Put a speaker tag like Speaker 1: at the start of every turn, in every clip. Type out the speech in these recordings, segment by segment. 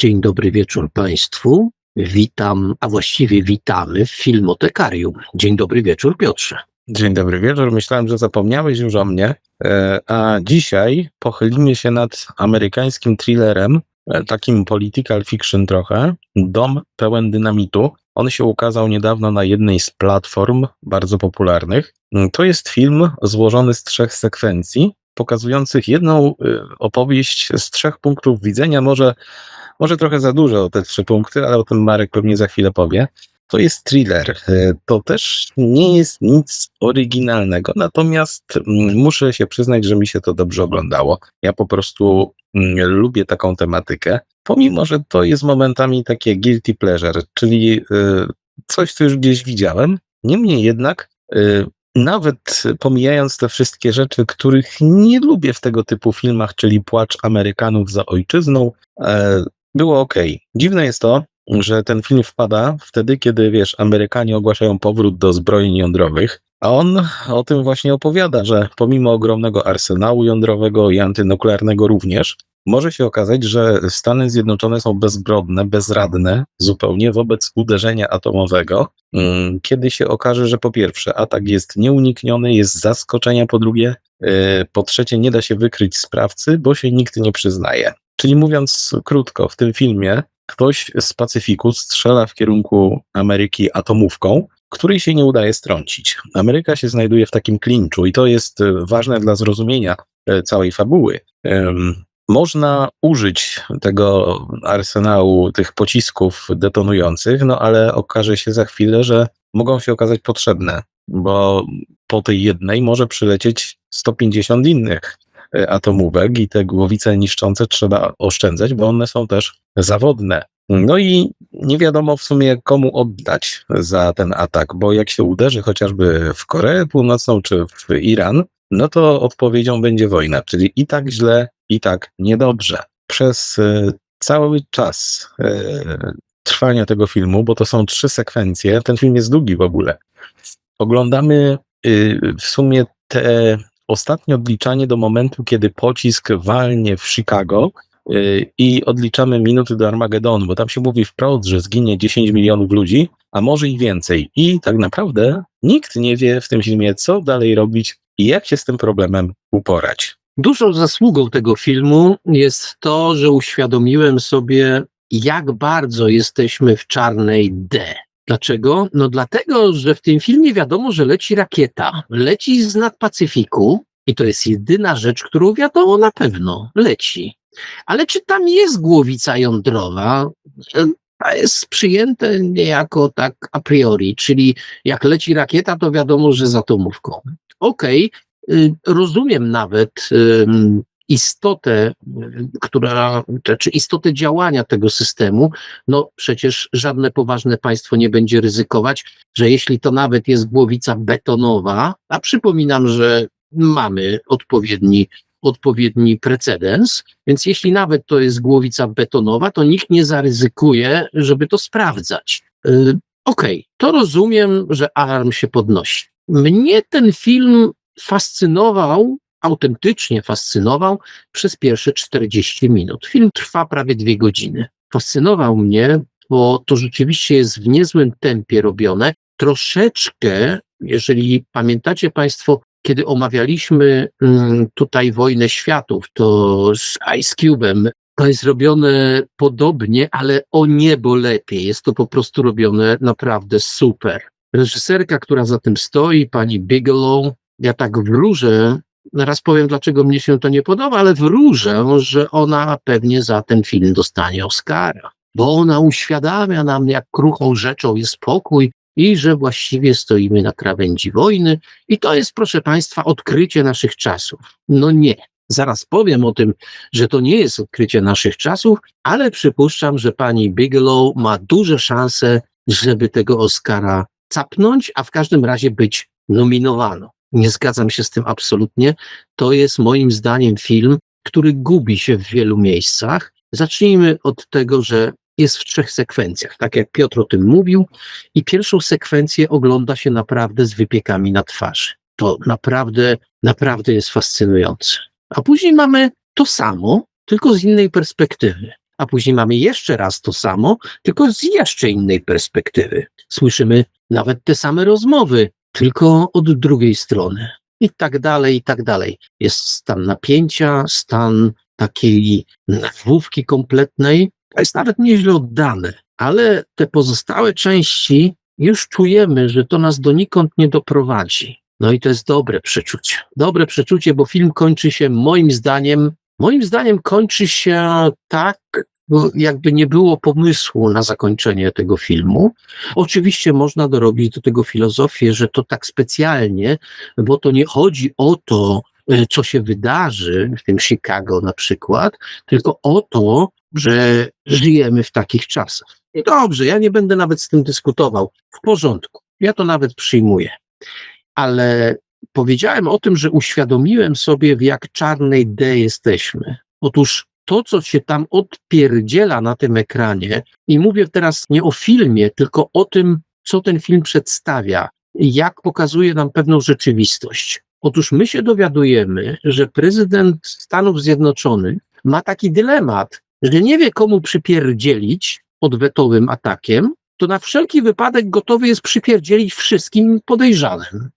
Speaker 1: Dzień dobry wieczór Państwu. Witam, a właściwie witamy w Filmotekarium. Dzień dobry wieczór Piotrze.
Speaker 2: Dzień dobry wieczór. Myślałem, że zapomniałeś już o mnie. E, A dzisiaj pochylimy się nad amerykańskim thrillerem, e, takim political fiction trochę, Dom pełen dynamitu. On się ukazał niedawno na jednej z platform bardzo popularnych. To jest film złożony z trzech sekwencji, pokazujących jedną y, opowieść z trzech punktów widzenia. Może, może trochę za dużo te trzy punkty, ale o tym Marek pewnie za chwilę powie. To jest thriller. E, To też nie jest nic oryginalnego, natomiast mm, muszę się przyznać, że mi się to dobrze oglądało. Ja po prostu mm, lubię taką tematykę, pomimo że to jest momentami takie guilty pleasure, czyli y, coś, co już gdzieś widziałem. Niemniej jednak, y, nawet pomijając te wszystkie rzeczy, których nie lubię w tego typu filmach, czyli płacz Amerykanów za ojczyzną, e, było ok. Dziwne jest to, że ten film wpada wtedy, kiedy wiesz, Amerykanie ogłaszają powrót do zbrojeń jądrowych, a on o tym właśnie opowiada, że pomimo ogromnego arsenału jądrowego i antynuklearnego również, może się okazać, że Stany Zjednoczone są bezbrodne, bezradne zupełnie wobec uderzenia atomowego, mm, kiedy się okaże, że po pierwsze atak jest nieunikniony, jest zaskoczenia, po drugie, yy, po trzecie nie da się wykryć sprawcy, bo się nikt nie przyznaje. Czyli mówiąc krótko, w tym filmie ktoś z Pacyfiku strzela w kierunku Ameryki atomówką, której się nie udaje strącić. Ameryka się znajduje w takim klinczu i to jest e, ważne dla zrozumienia e, całej fabuły. Można użyć tego arsenału, tych pocisków detonujących, no ale okaże się za chwilę, że mogą się okazać potrzebne, bo po tej jednej może przylecieć 150 innych e, atomówek i te głowice niszczące trzeba oszczędzać, bo one są też zawodne. No i nie wiadomo w sumie komu oddać za ten atak, bo jak się uderzy chociażby w Koreę Północną czy w Iran, no to odpowiedzią będzie wojna, czyli i tak źle, i tak niedobrze. Przez e, cały czas e, trwania tego filmu, bo to są trzy sekwencje, ten film jest długi w ogóle, oglądamy y, w sumie te ostatnie odliczanie do momentu, kiedy pocisk walnie w Chicago y, i odliczamy minuty do Armagedonu, bo tam się mówi wprost, że zginie 10 milionów ludzi, a może i więcej. I tak naprawdę nikt nie wie w tym filmie, co dalej robić i jak się z tym problemem uporać.
Speaker 1: Dużą zasługą tego filmu jest to, że uświadomiłem sobie, jak bardzo jesteśmy w czarnej D. Dlaczego? No dlatego, że w tym filmie wiadomo, że leci rakieta. Leci z nad Pacyfiku i to jest jedyna rzecz, którą wiadomo na pewno. Leci. Ale czy tam jest głowica jądrowa? To jest przyjęte niejako tak a priori, czyli jak leci rakieta, to wiadomo, że z atomówką. Okej, y, rozumiem nawet istotę, y, która, czy istotę działania tego systemu, no przecież żadne poważne państwo nie będzie ryzykować, że jeśli to nawet jest głowica betonowa, a przypominam, że mamy odpowiedni, odpowiedni precedens, więc jeśli nawet to jest głowica betonowa, to nikt nie zaryzykuje, żeby to sprawdzać. Y, Okej, to rozumiem, że alarm się podnosi. Mnie ten film fascynował, autentycznie fascynował przez pierwsze 40 minut. Film trwa prawie dwie godziny. Fascynował mnie, bo to rzeczywiście jest w niezłym tempie robione. Troszeczkę, jeżeli pamiętacie Państwo, kiedy omawialiśmy mm, tutaj Wojnę Światów, to z Ice Cube'em, to jest robione podobnie, ale o niebo lepiej. Jest to po prostu robione naprawdę super. Reżyserka, która za tym stoi, pani Bigelow, ja tak wróżę, raz powiem, dlaczego mnie się to nie podoba, ale wróżę, że ona pewnie za ten film dostanie Oscara, bo ona uświadamia nam, jak kruchą rzeczą jest pokój i że właściwie stoimy na krawędzi wojny i to jest, proszę Państwa, odkrycie naszych czasów. No nie. Zaraz powiem o tym, że to nie jest odkrycie naszych czasów, ale przypuszczam, że pani Bigelow ma duże szanse, żeby tego Oscara capnąć, a w każdym razie być nominowaną. Nie zgadzam się z tym absolutnie. To jest moim zdaniem film, który gubi się w wielu miejscach. Zacznijmy od tego, że jest w trzech sekwencjach, tak jak Piotr o tym mówił, i pierwszą sekwencję ogląda się naprawdę z wypiekami na twarzy. To naprawdę, naprawdę jest fascynujące. A później mamy to samo, tylko z innej perspektywy. a później mamy jeszcze raz to samo, tylko z jeszcze innej perspektywy. Słyszymy nawet te same rozmowy, tylko od drugiej strony. I tak dalej, i tak dalej. Jest stan napięcia, stan takiej nerwówki kompletnej. Jest nawet nieźle oddane, ale te pozostałe części już czujemy, że to nas donikąd nie doprowadzi. No i to jest dobre przeczucie. Dobre przeczucie, bo film kończy się moim zdaniem, moim zdaniem kończy się tak, jakby nie było pomysłu na zakończenie tego filmu. Oczywiście można dorobić do tego filozofię, że to tak specjalnie, bo to nie chodzi o to, e, co się wydarzy w tym Chicago na przykład, tylko o to, że żyjemy w takich czasach. I dobrze, ja nie będę nawet z tym dyskutował. W porządku. Ja to nawet przyjmuję. Ale powiedziałem o tym, że uświadomiłem sobie, w jak czarnej D jesteśmy. Otóż to, co się tam odpierdziela na tym ekranie, i mówię teraz nie o filmie, tylko o tym, co ten film przedstawia, jak pokazuje nam pewną rzeczywistość. Otóż my się dowiadujemy, że prezydent Stanów Zjednoczonych ma taki dylemat, że nie wie, komu przypierdzielić odwetowym atakiem, to na wszelki wypadek gotowy jest przypierdzielić wszystkim podejrzanym.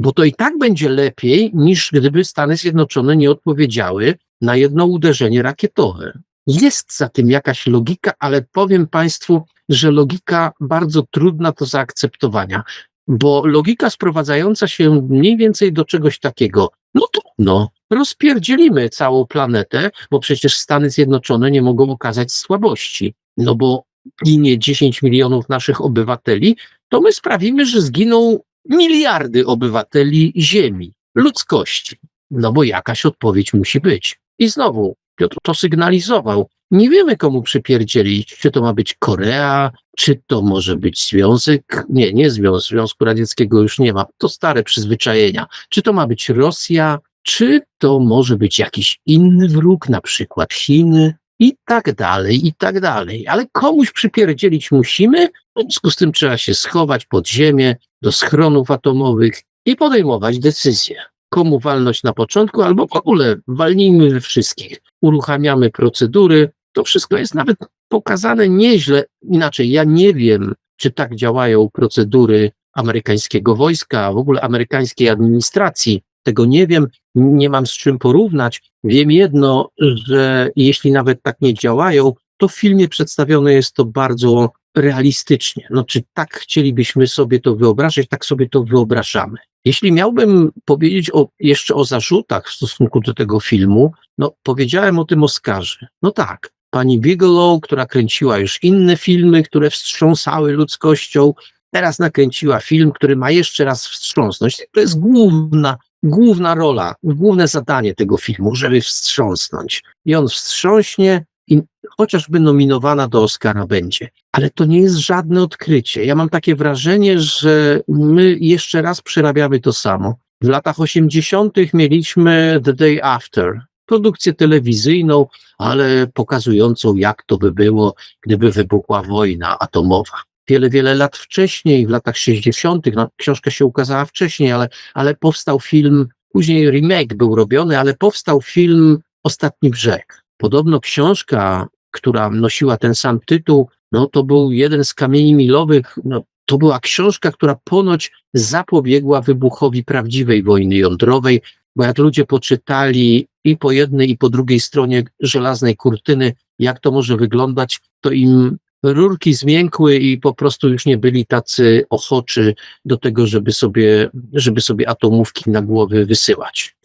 Speaker 1: Bo to i tak będzie lepiej, niż gdyby Stany Zjednoczone nie odpowiedziały na jedno uderzenie rakietowe. Jest za tym jakaś logika, ale powiem Państwu, że logika bardzo trudna do zaakceptowania, bo logika sprowadzająca się mniej więcej do czegoś takiego, no trudno, rozpierdzielimy całą planetę, bo przecież Stany Zjednoczone nie mogą okazać słabości, no bo ginie 10 milionów naszych obywateli, to my sprawimy, że zginą miliardy obywateli Ziemi, ludzkości. No bo jakaś odpowiedź musi być. I znowu, Piotr to sygnalizował. Nie wiemy, komu przypierdzielić. Czy to ma być Korea, czy to może być Związek, nie, nie Związek, Związku Radzieckiego już nie ma, to stare przyzwyczajenia. Czy to ma być Rosja, czy to może być jakiś inny wróg, na przykład Chiny, i tak dalej, i tak dalej. Ale komuś przypierdzielić musimy, w związku z tym trzeba się schować pod ziemię, do schronów atomowych i podejmować decyzje. Komu walność na początku, albo w ogóle walnijmy we wszystkich. Uruchamiamy procedury. To wszystko jest nawet pokazane nieźle. Inaczej, ja nie wiem, czy tak działają procedury amerykańskiego wojska, w ogóle amerykańskiej administracji. Tego nie wiem, nie mam z czym porównać. Wiem jedno, że jeśli nawet tak nie działają, to w filmie przedstawione jest to bardzo realistycznie. No, czy tak chcielibyśmy sobie to wyobrazić, tak sobie to wyobrażamy. Jeśli miałbym powiedzieć o, jeszcze o zarzutach w stosunku do tego filmu, no powiedziałem o tym Oscarze. No tak, pani Bigelow, która kręciła już inne filmy, które wstrząsały ludzkością, teraz nakręciła film, który ma jeszcze raz wstrząsnąć. To jest główna, główna rola, główne zadanie tego filmu, żeby wstrząsnąć. I on wstrząśnie i chociażby nominowana do Oscara będzie. Ale to nie jest żadne odkrycie. Ja mam takie wrażenie, że my jeszcze raz przerabiamy to samo. W latach 80. mieliśmy The Day After, produkcję telewizyjną, ale pokazującą, jak to by było, gdyby wybuchła wojna atomowa. Wiele, wiele lat wcześniej, w latach 60., no, książka się ukazała wcześniej, ale, ale powstał film, później remake był robiony, ale powstał film Ostatni Brzeg. Podobno książka, która nosiła ten sam tytuł, no to był jeden z kamieni milowych, no, to była książka, która ponoć zapobiegła wybuchowi prawdziwej wojny jądrowej, bo jak ludzie poczytali i po jednej, i po drugiej stronie żelaznej kurtyny, jak to może wyglądać, to im rurki zmiękły i po prostu już nie byli tacy ochoczy do tego, żeby sobie, żeby sobie atomówki na głowy wysyłać.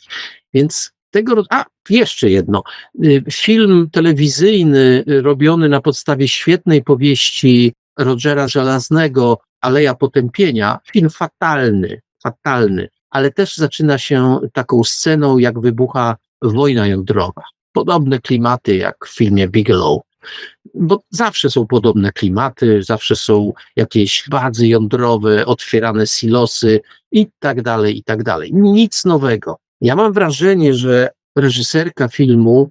Speaker 1: Więc tego, a jeszcze jedno, Y, film telewizyjny y, robiony na podstawie świetnej powieści Rogera Żelaznego, Aleja Potępienia, film fatalny, fatalny, ale też zaczyna się taką sceną, jak wybucha wojna jądrowa. Podobne klimaty jak w filmie Bigelow. Bo zawsze są podobne klimaty, zawsze są jakieś bazy jądrowe, otwierane silosy i tak dalej, i tak dalej. Nic nowego. Ja mam wrażenie, że reżyserka filmu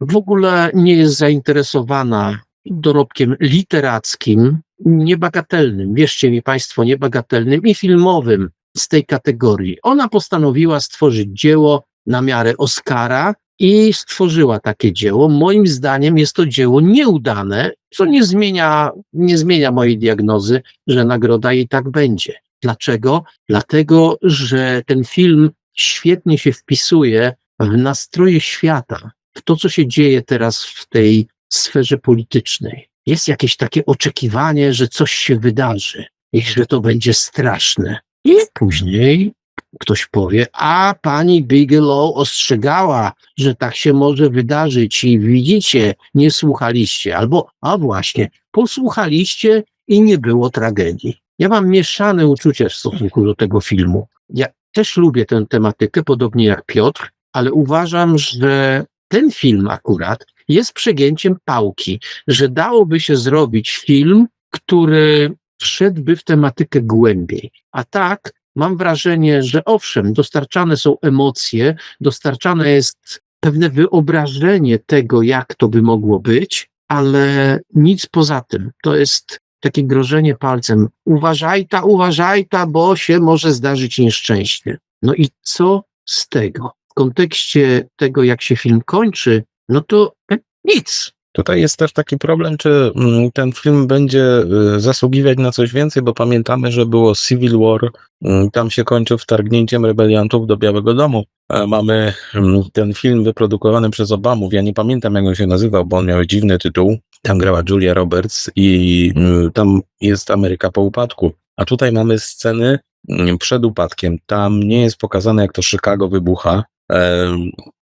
Speaker 1: w ogóle nie jest zainteresowana dorobkiem literackim, niebagatelnym, wierzcie mi Państwo, niebagatelnym i filmowym z tej kategorii. Ona postanowiła stworzyć dzieło na miarę Oscara i stworzyła takie dzieło. Moim zdaniem jest to dzieło nieudane, co nie zmienia, nie zmienia mojej diagnozy, że nagroda i tak będzie. Dlaczego? Dlatego, że ten film świetnie się wpisuje w nastroje świata, w to, co się dzieje teraz w tej sferze politycznej. Jest jakieś takie oczekiwanie, że coś się wydarzy i że to będzie straszne. I później ktoś powie, a pani Bigelow ostrzegała, że tak się może wydarzyć i widzicie, nie słuchaliście, albo, a właśnie, posłuchaliście i nie było tragedii. Ja mam mieszane uczucia w stosunku do tego filmu. Ja też lubię tę tematykę, podobnie jak Piotr, ale uważam, że ten film akurat jest przegięciem pałki, że dałoby się zrobić film, który wszedłby w tematykę głębiej. A tak, mam wrażenie, że owszem, dostarczane są emocje, dostarczane jest pewne wyobrażenie tego, jak to by mogło być, ale nic poza tym. To jest takie grożenie palcem. Uważaj ta, uważaj ta, bo się może zdarzyć nieszczęście. No i co z tego? W kontekście tego, jak się film kończy, no to e, nic.
Speaker 2: Tutaj jest też taki problem, czy mm, ten film będzie y, zasługiwać na coś więcej, bo pamiętamy, że było Civil War, mm, tam się kończył wtargnięciem rebeliantów do Białego Domu. E, Mamy mm, ten film wyprodukowany przez Obamów, ja nie pamiętam jak on się nazywał, bo on miał dziwny tytuł. Tam grała Julia Roberts i y, tam jest Ameryka po upadku. A tutaj mamy sceny mm, przed upadkiem. Tam nie jest pokazane, jak to Chicago wybucha.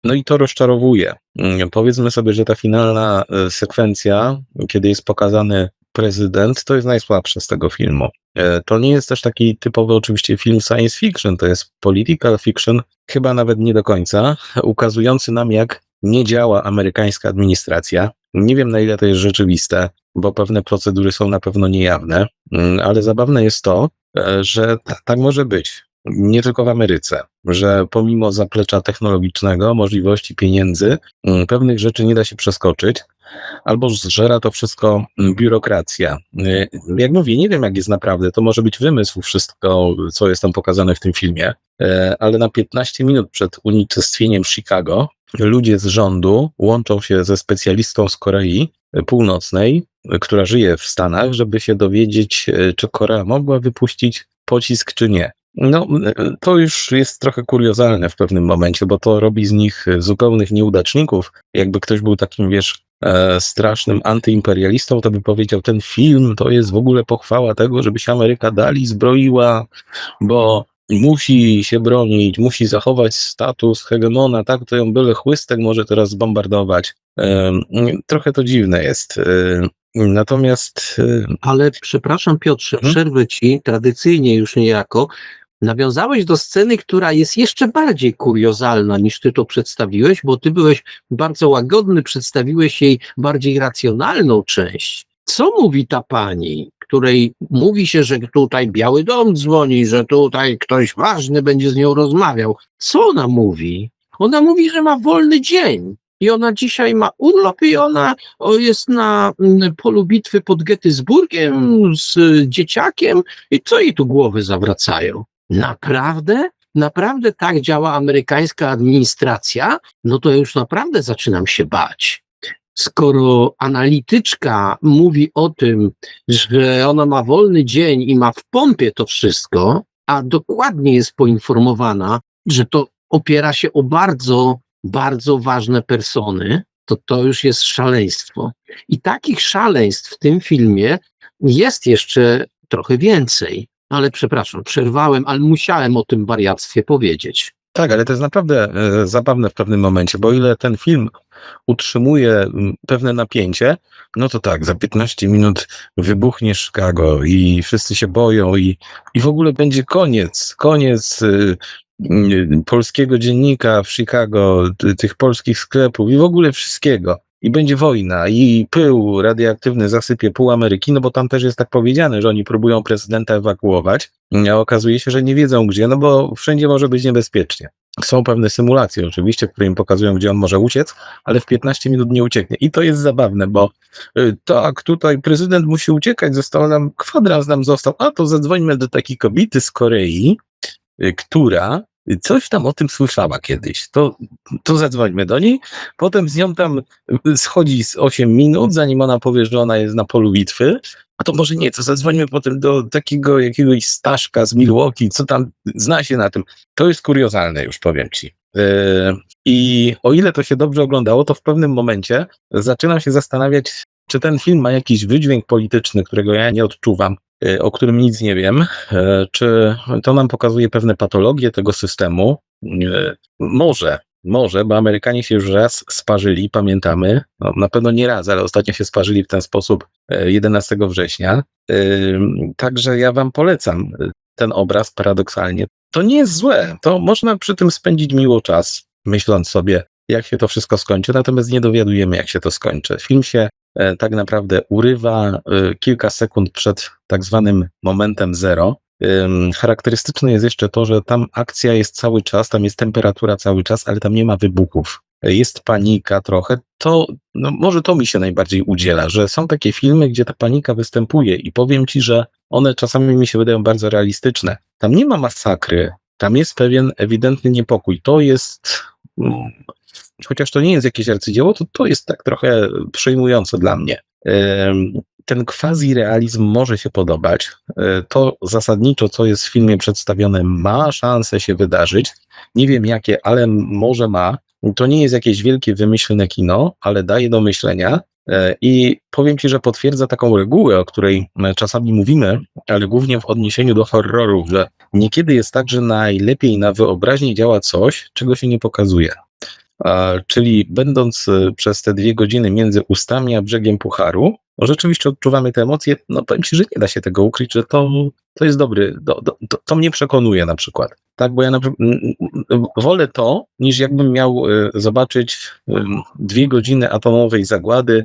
Speaker 2: No i to rozczarowuje. Mm, Powiedzmy sobie, że ta finalna e, sekwencja, kiedy jest pokazany prezydent, to jest najsłabsza z tego filmu. E, To nie jest też taki typowy oczywiście film science fiction, to jest political fiction, chyba nawet nie do końca, ukazujący nam jak nie działa amerykańska administracja. Nie wiem na ile to jest rzeczywiste, bo pewne procedury są na pewno niejawne, mm, ale zabawne jest to, e, że tak może być. Nie tylko w Ameryce, że pomimo zaplecza technologicznego, możliwości pieniędzy, mm, pewnych rzeczy nie da się przeskoczyć, albo zżera to wszystko biurokracja. Y, Jak mówię, nie wiem jak jest naprawdę, to może być wymysł wszystko, co jest tam pokazane w tym filmie, e, ale na 15 minut przed unicestwieniem Chicago ludzie z rządu łączą się ze specjalistą z Korei Północnej, która żyje w Stanach, żeby się dowiedzieć, e, czy Korea mogła wypuścić pocisk, czy nie. No, e, to już jest trochę kuriozalne w pewnym momencie, bo to robi z nich zupełnych nieudaczników. Jakby ktoś był takim, wiesz, e, strasznym antyimperialistą, to by powiedział, ten film to jest w ogóle pochwała tego, żeby się Ameryka dali zbroiła, bo musi się bronić, musi zachować status hegemona, tak, to ją byle chłystek może teraz zbombardować. E, trochę to dziwne jest. E, natomiast e,
Speaker 1: Ale przepraszam Piotrze,
Speaker 2: Mhm.
Speaker 1: przerwę ci tradycyjnie już niejako. Nawiązałeś do sceny, która jest jeszcze bardziej kuriozalna niż ty to przedstawiłeś, bo ty byłeś bardzo łagodny, przedstawiłeś jej bardziej racjonalną część. Co mówi ta pani, której mówi się, że tutaj Biały Dom dzwoni, że tutaj ktoś ważny będzie z nią rozmawiał? Co ona mówi? Ona mówi, że ma wolny dzień. I ona dzisiaj ma urlop i ona jest na mm, polu bitwy pod Gettysburgiem z dzieciakiem i co jej tu głowy zawracają? Naprawdę? Naprawdę tak działa amerykańska administracja? No to już naprawdę zaczynam się bać. Skoro analityczka mówi o tym, że ona ma wolny dzień i ma w pompie to wszystko, a dokładnie jest poinformowana, że to opiera się o bardzo, bardzo ważne persony, to to już jest szaleństwo. I takich szaleństw w tym filmie jest jeszcze trochę więcej. Ale przepraszam, przerwałem, ale musiałem o tym wariactwie powiedzieć.
Speaker 2: Tak, ale to jest naprawdę e, zabawne w pewnym momencie, bo ile ten film utrzymuje m, pewne napięcie, no to tak, za 15 minut wybuchnie Chicago i wszyscy się boją i, i w ogóle będzie koniec, koniec y, y, polskiego dziennika w Chicago, ty- tych polskich sklepów i w ogóle wszystkiego. I będzie wojna, i pył radioaktywny zasypie pół Ameryki, no bo tam też jest tak powiedziane, że oni próbują prezydenta ewakuować, a okazuje się, że nie wiedzą gdzie, no bo wszędzie może być niebezpiecznie. Są pewne symulacje oczywiście, które im pokazują, gdzie on może uciec, ale w 15 minut nie ucieknie. I to jest zabawne, bo y, tak, tutaj prezydent musi uciekać, został nam, kwadrans nam został, a to zadzwońmy do takiej kobiety z Korei, y, która coś tam o tym słyszała kiedyś. To, to zadzwońmy do niej. Potem z nią tam schodzi z 8 minut, zanim ona powie, że ona jest na polu bitwy. A to może nie, to zadzwońmy potem do takiego jakiegoś Staszka z Milwaukee, co tam zna się na tym. To jest kuriozalne, już powiem ci. Yy, I o ile to się dobrze oglądało, to w pewnym momencie zaczynam się zastanawiać, czy ten film ma jakiś wydźwięk polityczny, którego ja nie odczuwam, o którym nic nie wiem, yy, czy to nam pokazuje pewne patologie tego systemu. Może, może, bo Amerykanie się już raz sparzyli, pamiętamy. No, na pewno nie raz, ale ostatnio się sparzyli w ten sposób e, 11 września. Ym, Także ja wam polecam y, ten obraz paradoksalnie. To nie jest złe. To można przy tym spędzić miło czas, myśląc sobie, jak się to wszystko skończy, natomiast nie dowiadujemy, jak się to skończy. Film się e, tak naprawdę urywa e, kilka sekund przed tak zwanym momentem zero. Charakterystyczne jest jeszcze to, że tam akcja jest cały czas, tam jest temperatura cały czas, ale tam nie ma wybuchów. E, Jest panika trochę. To, no może to mi się najbardziej udziela, że są takie filmy, gdzie ta panika występuje i powiem ci, że one czasami mi się wydają bardzo realistyczne. Tam nie ma masakry, tam jest pewien ewidentny niepokój. To jest, mm, chociaż to nie jest jakieś arcydzieło, to to jest tak trochę przejmujące dla mnie. Ten quasi-realizm może się podobać. E, To zasadniczo, co jest w filmie przedstawione, ma szansę się wydarzyć. Nie wiem jakie, ale może ma. To nie jest jakieś wielkie, wymyślne kino, ale daje do myślenia. E, I powiem Ci, że potwierdza taką regułę, o której e, czasami mówimy, ale głównie w odniesieniu do horrorów, że niekiedy jest tak, że najlepiej na wyobraźni działa coś, czego się nie pokazuje. Czyli będąc e, przez te dwie godziny między ustami a brzegiem pucharu, no rzeczywiście odczuwamy te emocje. No powiem Ci, że nie da się tego ukryć, że to, to jest dobry, do, do, to, to mnie przekonuje na przykład. Tak, bo ja na, wolę to, niż jakbym miał e, zobaczyć dwie godziny atomowej zagłady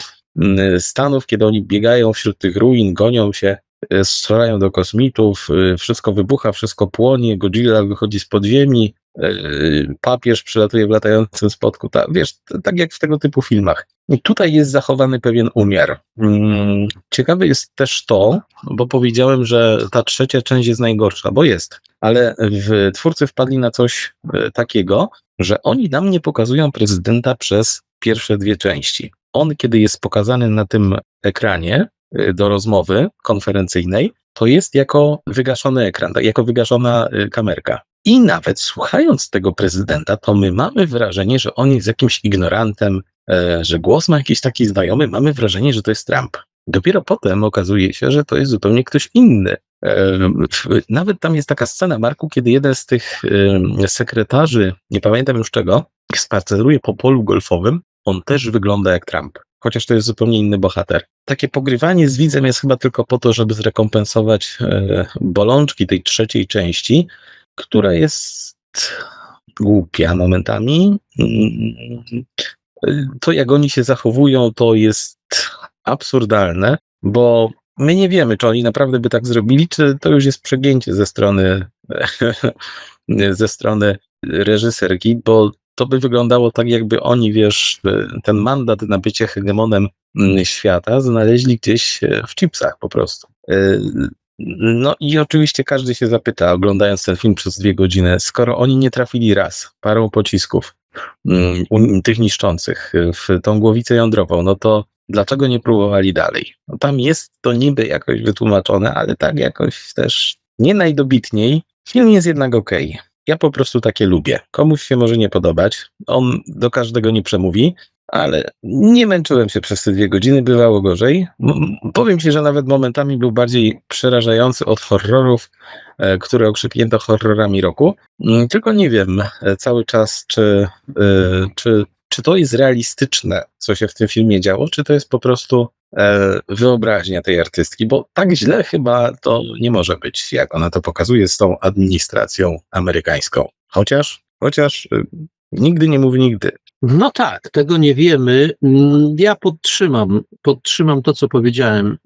Speaker 2: Stanów, kiedy oni biegają wśród tych ruin, gonią się, e, strzelają do kosmitów, wszystko wybucha, wszystko płonie, Godzilla wychodzi z podziemi, papież przylatuje w latającym spotku. Ta, wiesz, tak jak w tego typu filmach. Tutaj jest zachowany pewien umiar. Mm, Ciekawe jest też to, bo powiedziałem, że ta trzecia część jest najgorsza, bo jest, ale w, twórcy wpadli na coś e, takiego, że oni nam nie pokazują prezydenta przez pierwsze dwie części. On, kiedy jest pokazany na tym ekranie do rozmowy konferencyjnej, to jest jako wygaszony ekran, tak, jako wygaszona kamerka. I nawet słuchając tego prezydenta, to my mamy wrażenie, że on jest jakimś ignorantem, e, że głos ma jakiś taki znajomy, mamy wrażenie, że to jest Trump. Dopiero potem okazuje się, że to jest zupełnie ktoś inny. E, Nawet tam jest taka scena, Marku, kiedy jeden z tych e, sekretarzy, nie pamiętam już czego, spaceruje po polu golfowym, on też wygląda jak Trump, chociaż to jest zupełnie inny bohater. Takie pogrywanie z widzem jest chyba tylko po to, żeby zrekompensować bolączki tej trzeciej części, która jest głupia momentami. To, jak oni się zachowują, to jest absurdalne, bo my nie wiemy, czy oni naprawdę by tak zrobili, czy to już jest przegięcie ze strony ze strony reżyserki, bo to by wyglądało tak, jakby oni, wiesz, ten mandat na bycie hegemonem świata znaleźli gdzieś w chipsach po prostu. No i oczywiście każdy się zapyta, oglądając ten film przez dwie godziny, skoro oni nie trafili raz parą pocisków, mm, tych niszczących e, w tą głowicę jądrową, no to dlaczego nie próbowali dalej? No tam jest to niby jakoś wytłumaczone, ale tak jakoś też nie najdobitniej. Film jest jednak okej. Ja po prostu takie lubię. Komuś się może nie podobać, on do każdego nie przemówi, ale nie męczyłem się przez te dwie godziny, bywało gorzej. Powiem ci, że nawet momentami był bardziej przerażający od horrorów, e, które okrzyknięto horrorami roku. Mm, Tylko nie wiem e, cały czas, czy, e, czy, czy to jest realistyczne, co się w tym filmie działo, czy to jest po prostu wyobraźnia tej artystki, bo tak źle chyba to nie może być, jak ona to pokazuje z tą administracją amerykańską. Chociaż, chociaż nigdy nie mówi nigdy.
Speaker 1: No tak, tego nie wiemy. Mm, Ja podtrzymam, podtrzymam to, co powiedziałem.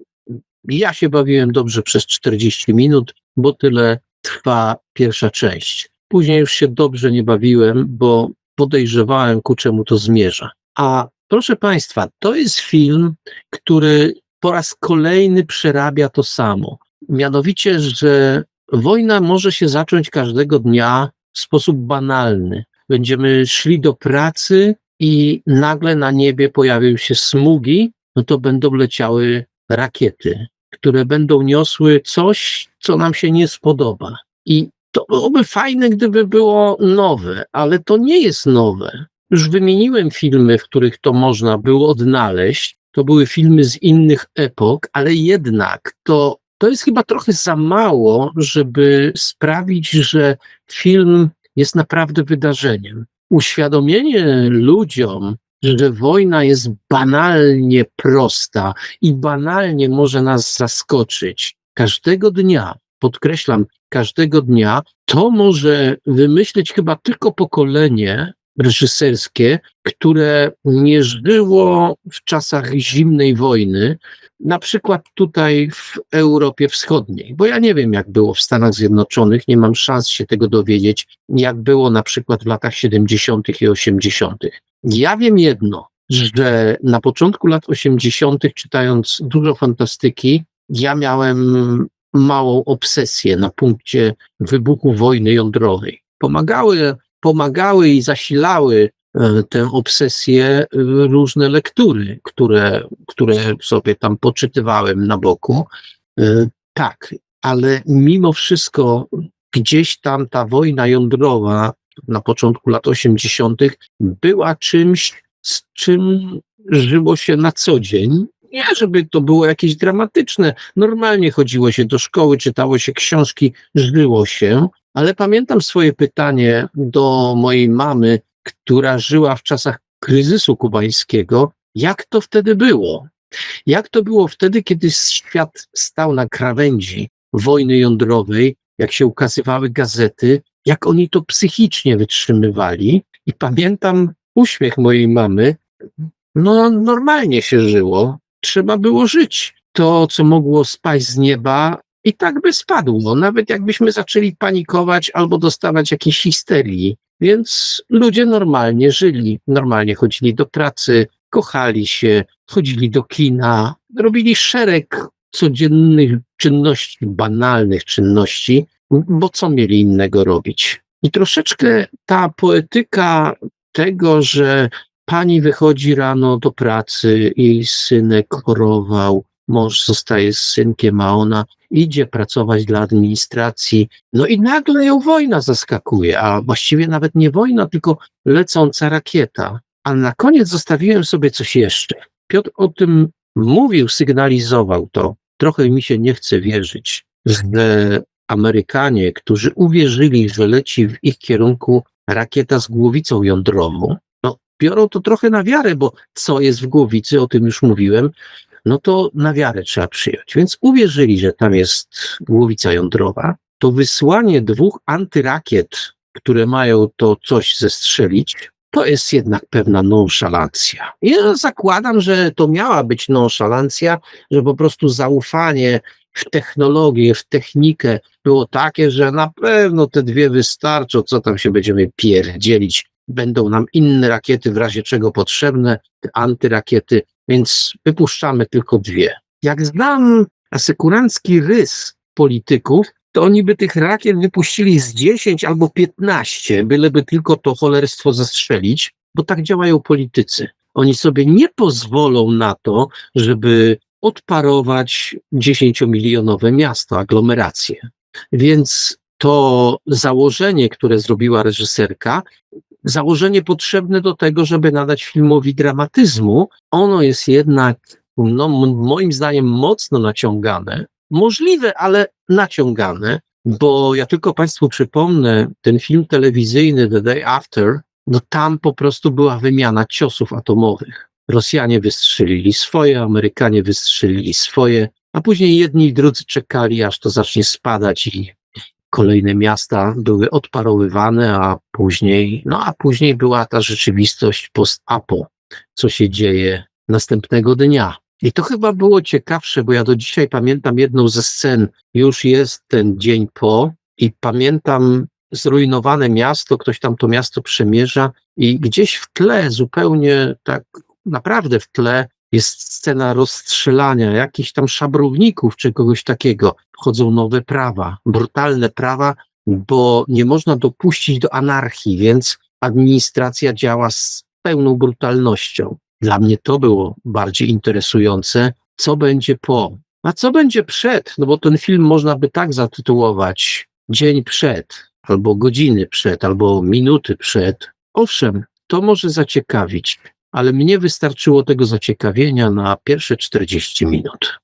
Speaker 1: Ja się bawiłem dobrze przez 40 minut, bo tyle trwa pierwsza część. Później już się dobrze nie bawiłem, bo podejrzewałem, ku czemu to zmierza. A proszę Państwa, to jest film, który po raz kolejny przerabia to samo. Mianowicie, że wojna może się zacząć każdego dnia w sposób banalny. Będziemy szli do pracy i nagle na niebie pojawią się smugi, no to będą leciały rakiety, które będą niosły coś, co nam się nie spodoba. I to byłoby fajne, gdyby było nowe, ale to nie jest nowe. Już wymieniłem filmy, w których to można było odnaleźć. To były filmy z innych epok, ale jednak to, to jest chyba trochę za mało, żeby sprawić, że film jest naprawdę wydarzeniem. Uświadomienie ludziom, że wojna jest banalnie prosta i banalnie może nas zaskoczyć każdego dnia, podkreślam, każdego dnia, to może wymyśleć chyba tylko pokolenie reżyserskie, które nie żyło w czasach zimnej wojny, na przykład tutaj w Europie Wschodniej, bo ja nie wiem, jak było w Stanach Zjednoczonych, nie mam szans się tego dowiedzieć, jak było na przykład w latach 70. i 80. Ja wiem jedno, że na początku lat 80., czytając dużo fantastyki, ja miałem małą obsesję na punkcie wybuchu wojny jądrowej. Pomagały, pomagały i zasilały e, tę obsesję e, różne lektury, które, które sobie tam poczytywałem na boku. E, Tak, ale mimo wszystko gdzieś tam ta wojna jądrowa na początku lat 80. była czymś, z czym żyło się na co dzień. Nie, żeby to było jakieś dramatyczne. Normalnie chodziło się do szkoły, czytało się książki, żyło się, ale pamiętam swoje pytanie do mojej mamy, która żyła w czasach kryzysu kubańskiego, jak to wtedy było? Jak to było wtedy, kiedy świat stał na krawędzi wojny jądrowej, jak się ukazywały gazety, jak oni to psychicznie wytrzymywali? I pamiętam uśmiech mojej mamy. No, normalnie się żyło, trzeba było żyć. To, co mogło spaść z nieba, i tak by spadło, nawet jakbyśmy zaczęli panikować albo dostawać jakiejś histerii. Więc ludzie normalnie żyli, normalnie chodzili do pracy, kochali się, chodzili do kina, robili szereg codziennych czynności, banalnych czynności, bo co mieli innego robić? I troszeczkę ta poetyka tego, że pani wychodzi rano do pracy i synek chorował, mąż zostaje z synkiem, a ona idzie pracować dla administracji. No i nagle ją wojna zaskakuje, a właściwie nawet nie wojna, tylko lecąca rakieta. A na koniec zostawiłem sobie coś jeszcze. Piotr o tym mówił, sygnalizował to. Trochę mi się nie chce wierzyć, że Amerykanie, którzy uwierzyli, że leci w ich kierunku rakieta z głowicą jądrową, biorą to trochę na wiarę, bo co jest w głowicy, o tym już mówiłem, no to na wiarę trzeba przyjąć. Więc uwierzyli, że tam jest głowica jądrowa, to wysłanie dwóch antyrakiet, które mają to coś zestrzelić, to jest jednak pewna nonszalancja. Ja zakładam, że to miała być nonszalancja, że po prostu zaufanie w technologię, w technikę było takie, że na pewno te dwie wystarczą, co tam się będziemy pierdzielić. Będą nam inne rakiety w razie czego potrzebne, antyrakiety, więc wypuszczamy tylko dwie. Jak znam asekurancki rys polityków, to oni by tych rakiet wypuścili z 10 albo 15, byleby tylko to cholerstwo zastrzelić, bo tak działają politycy. Oni sobie nie pozwolą na to, żeby odparować 10-milionowe miasto, aglomeracje. Więc to założenie, które zrobiła reżyserka, założenie potrzebne do tego, żeby nadać filmowi dramatyzmu, ono jest jednak, no, moim zdaniem, mocno naciągane. Możliwe, ale naciągane, bo ja tylko Państwu przypomnę, ten film telewizyjny The Day After, no tam po prostu była wymiana ciosów atomowych. Rosjanie wystrzelili swoje, Amerykanie wystrzelili swoje, a później jedni i drudzy czekali, aż to zacznie spadać i kolejne miasta były odparowywane, a później, no a później była ta rzeczywistość post-apo, co się dzieje następnego dnia. I to chyba było ciekawsze, bo ja do dzisiaj pamiętam jedną ze scen. Już jest ten dzień po i pamiętam zrujnowane miasto, ktoś tam to miasto przemierza i gdzieś w tle, zupełnie tak naprawdę w tle, jest scena rozstrzelania jakichś tam szabrowników czy kogoś takiego. Wchodzą nowe prawa, brutalne prawa, bo nie można dopuścić do anarchii, więc administracja działa z pełną brutalnością. Dla mnie to było bardziej interesujące, co będzie po. A co będzie przed? No bo ten film można by tak zatytułować: Dzień przed, albo godziny przed, albo minuty przed. Owszem, to może zaciekawić, ale mnie wystarczyło tego zaciekawienia na pierwsze 40 minut.